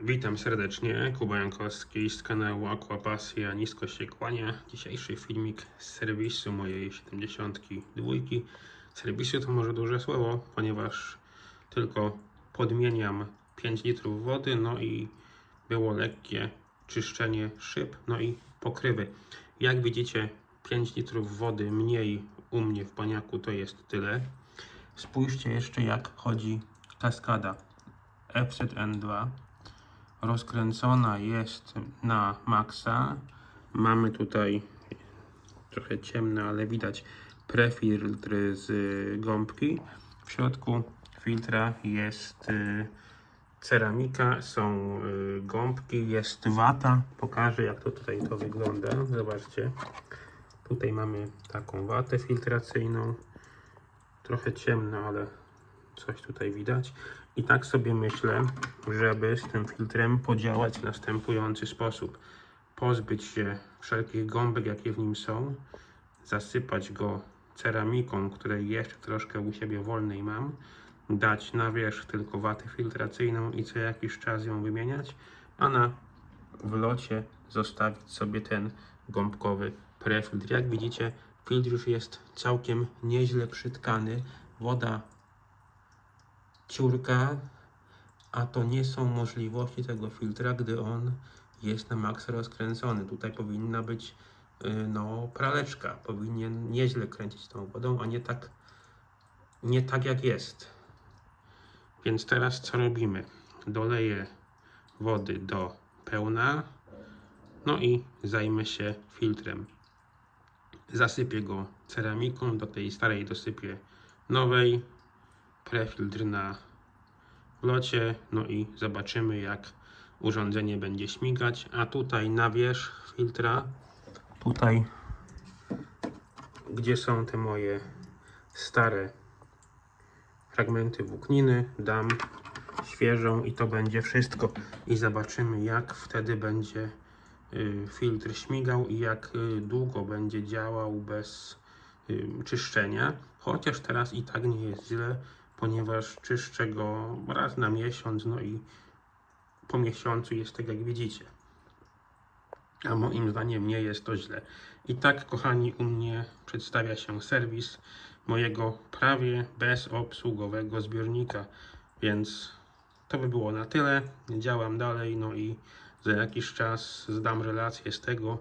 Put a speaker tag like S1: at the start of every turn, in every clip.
S1: Witam serdecznie, Kuba Jankowski z kanału Aquapasja Nisko się kłania. Dzisiejszy filmik z serwisu mojej 72. Serwisu to może duże słowo, ponieważ tylko podmieniam 5 litrów wody, no i było lekkie czyszczenie szyb, no i pokrywy. Jak widzicie, 5 litrów wody mniej u mnie w baniaku to jest tyle. Spójrzcie jeszcze jak chodzi kaskada FZN2 rozkręcona jest na maksa. Mamy tutaj trochę ciemne, ale widać prefiltr z y, gąbki. W środku filtra jest y, ceramika, są y, gąbki, jest wata. Pokażę jak to tutaj to wygląda. Zobaczcie. Tutaj mamy taką watę filtracyjną. Trochę ciemno, ale coś tutaj widać. I tak sobie myślę, żeby z tym filtrem podziałać w następujący sposób. Pozbyć się wszelkich gąbek, jakie w nim są, zasypać go ceramiką, której jeszcze troszkę u siebie wolnej mam, dać na wierzch tylko watę filtracyjną i co jakiś czas ją wymieniać, a na wlocie zostawić sobie ten gąbkowy prefiltr. Jak widzicie, filtr już jest całkiem nieźle przytkany. Woda ciurka, a to nie są możliwości tego filtra, gdy on jest na maksa rozkręcony. Tutaj powinna być y, no, praleczka. Powinien nieźle kręcić tą wodą, a nie tak, nie tak jak jest. Więc teraz co robimy? Doleję wody do pełna, no i zajmę się filtrem. Zasypię go ceramiką, do tej starej dosypię nowej, prefiltr na locie, no i zobaczymy jak urządzenie będzie śmigać, a tutaj na wierzch filtra, tutaj. Gdzie są te moje stare fragmenty włókniny, dam świeżą i to będzie wszystko. I zobaczymy jak wtedy będzie y, filtr śmigał i jak y, długo będzie działał bez y, czyszczenia. Chociaż teraz i tak nie jest źle, ponieważ czyszczę go raz na miesiąc, no i po miesiącu jest tak jak widzicie. A moim zdaniem nie jest to źle. I tak, kochani, u mnie przedstawia się serwis mojego prawie bezobsługowego zbiornika. Więc to by było na tyle. Działam dalej, no i za jakiś czas zdam relację z tego,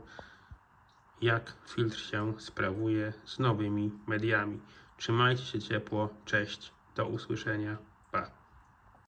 S1: jak filtr się sprawuje z nowymi mediami. Trzymajcie się ciepło, cześć, do usłyszenia. Pa.